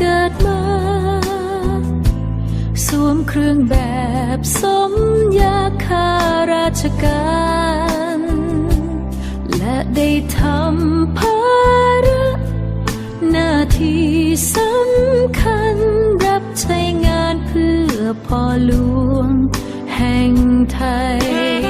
เกิดมา สวมเครื่องแบบสมยาคาราชการ และได้ทำภาระหน้าที่สำคัญรับใช้งานเพื่อพ่อหลวงแห่งไทย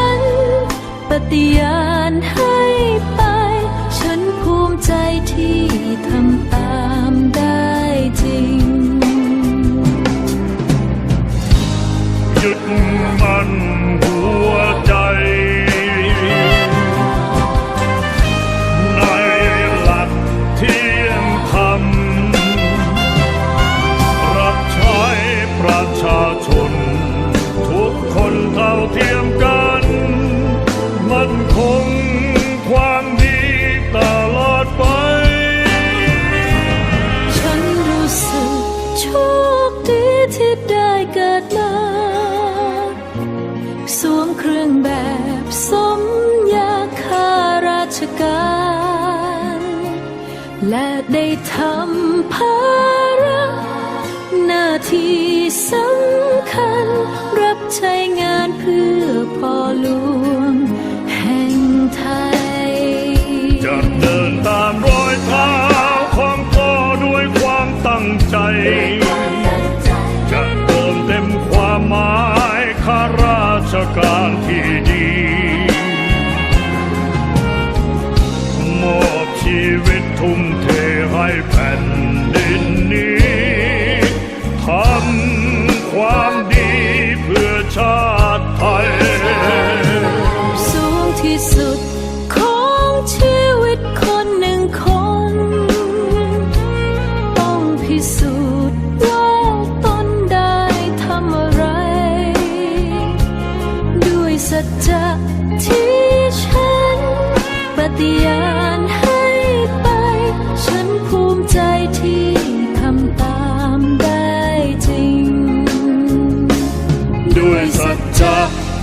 ปฏิญาณให้ไป ฉันภูมิใจที่ทำตามได้จริงยึด สมยาข้าราชการ และได้ทำภาระหน้าที่สำคัญ รับใช้งานเพื่อพ่อหลวง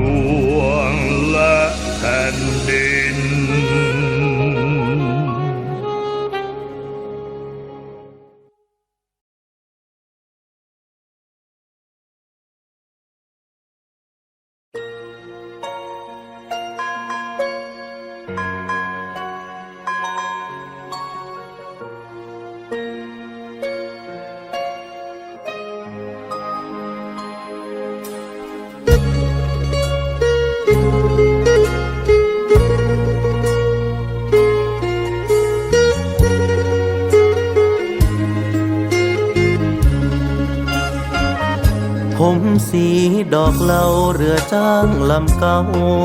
ว สีดอกเหล่าเรือจ้างลำเก่า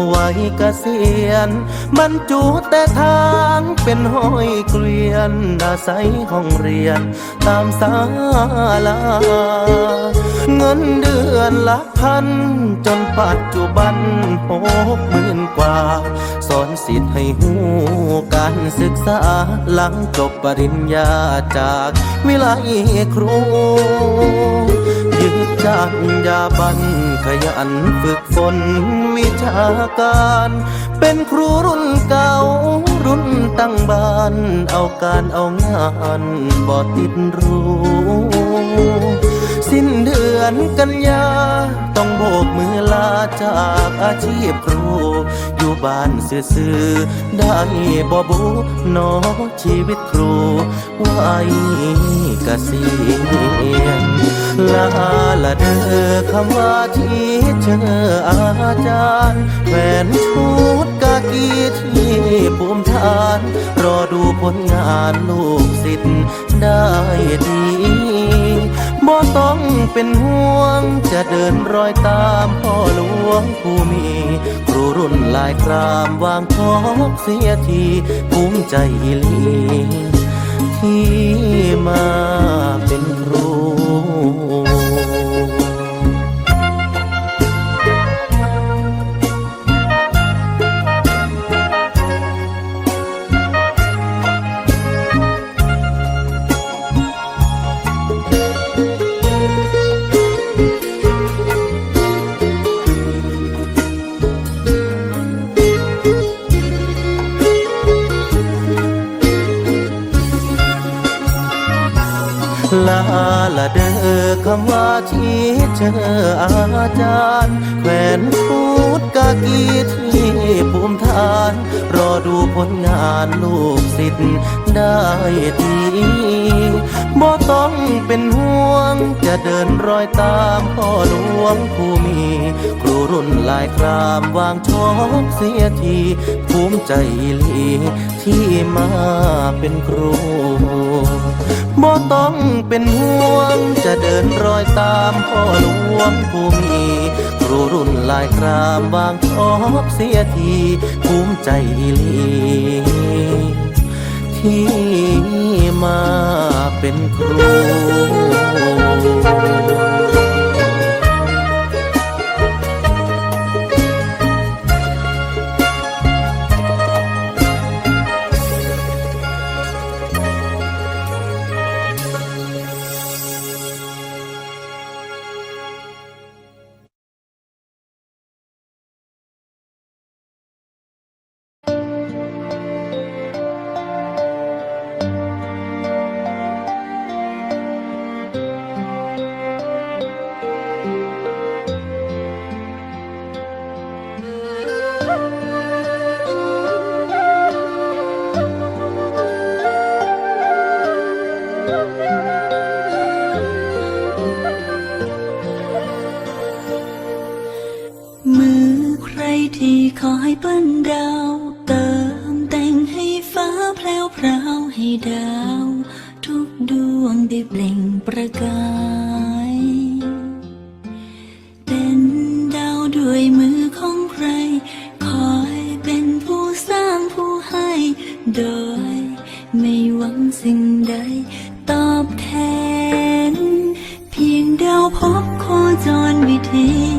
ไว้เกษียณบรรจุแต่ทางเป็นห้อยเกวียนอาศัยห้องเรียน ตามศาลา เงินเดือนละพัน จนปัจจุบันหกหมื่นกว่า สอนสิทธิ์ให้หูการศึกษาหลังจบปริญญาจากวิไลครู จากยาบันขยันฝึกฝนวิชาการ เป็นครูรุ่นเก่า รุ่นตั้งบ้าน เอาการเอางานบ่ติดรู้สิ้นเดือนกันยา ต้องโบกมือลาจากอาชีพครู บ้านซื่อๆได้บ่บุนอชีวิตครูไว้เกษียณลาละเด้อคำว่าที่เจออาจารย์แฟนชุดกากีที่ภูมิฐาน รอดูผลงานลูกศิษย์ได้ดี บ่ต้องเป็นห่วง จะเดินรอยตามพ่อหลวงผู้มี ครูรุ่นหลายครามวางทอกเสียทีภูมิใจอีลีที่มาเป็นครู ลาละเดอคำว่าที่เจออาจารย์แขวนพูดกากีที่ภูมิฐาน รอดูผลงานลูกศิษย์ได้ที บ่ต้องเป็นห่วง จะเดินรอยตามพ่อหลวงผู้มี ครูรุ่นลายครามวางชอกเสียทีภูมิใจลีที่มาเป็นครูบ่ต้องเป็นห่วง จะเดินรอยตามพ่อหลวงผู้มี ครูรุ่นลายครามวางชอบเสียทีภูมิใจลี ที่มาเป็นครู ที่คอยปั้นดาว เติมแต่งให้ฟ้าแพลวพราวให้ดาว ทุกดวงได้เปล่งประกาย เป็นดาวด้วยมือของใคร คอยเป็นผู้สร้างผู้ให้ โดย ไม่หวังสิ่งใด ตอบแทน เพียงดาวพบโคจรวิธี